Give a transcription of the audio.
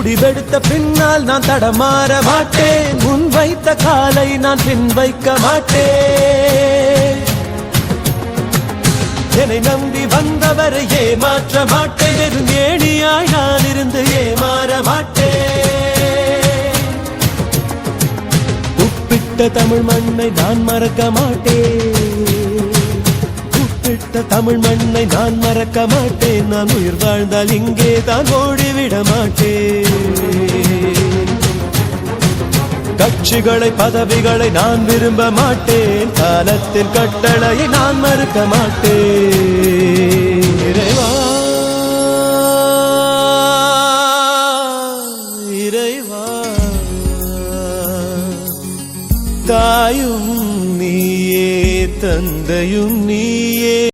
முடிவெடுத்த பின்னால் நான் தடமாற மாட்டேன். முன் வைத்த காலை நான் பின் வைக்க மாட்டேன். என்னை நம்பி வந்தவரை ஏமாற்ற மாட்டேன். வெறும் ஏணியாய் நான் இருந்து ஏமாற மாட்டேன். உப்பிட்ட தமிழ் மண்ணை நான் மறக்க மாட்டேன். உப்பிட்ட தமிழ் மண்ணை நான் மறக்க மாட்டேன். நான் உயிர் வாழ்ந்தால் இங்கே தான் ஓடிவிட மாட்டேன். கட்சிகளை பதவிகளை நான் விரும்ப மாட்டேன். காலத்தின் கட்டளையை நான் மறுக்க மாட்டேன். இறைவா இறைவா தாயும் நீயே தந்தையும் நீயே.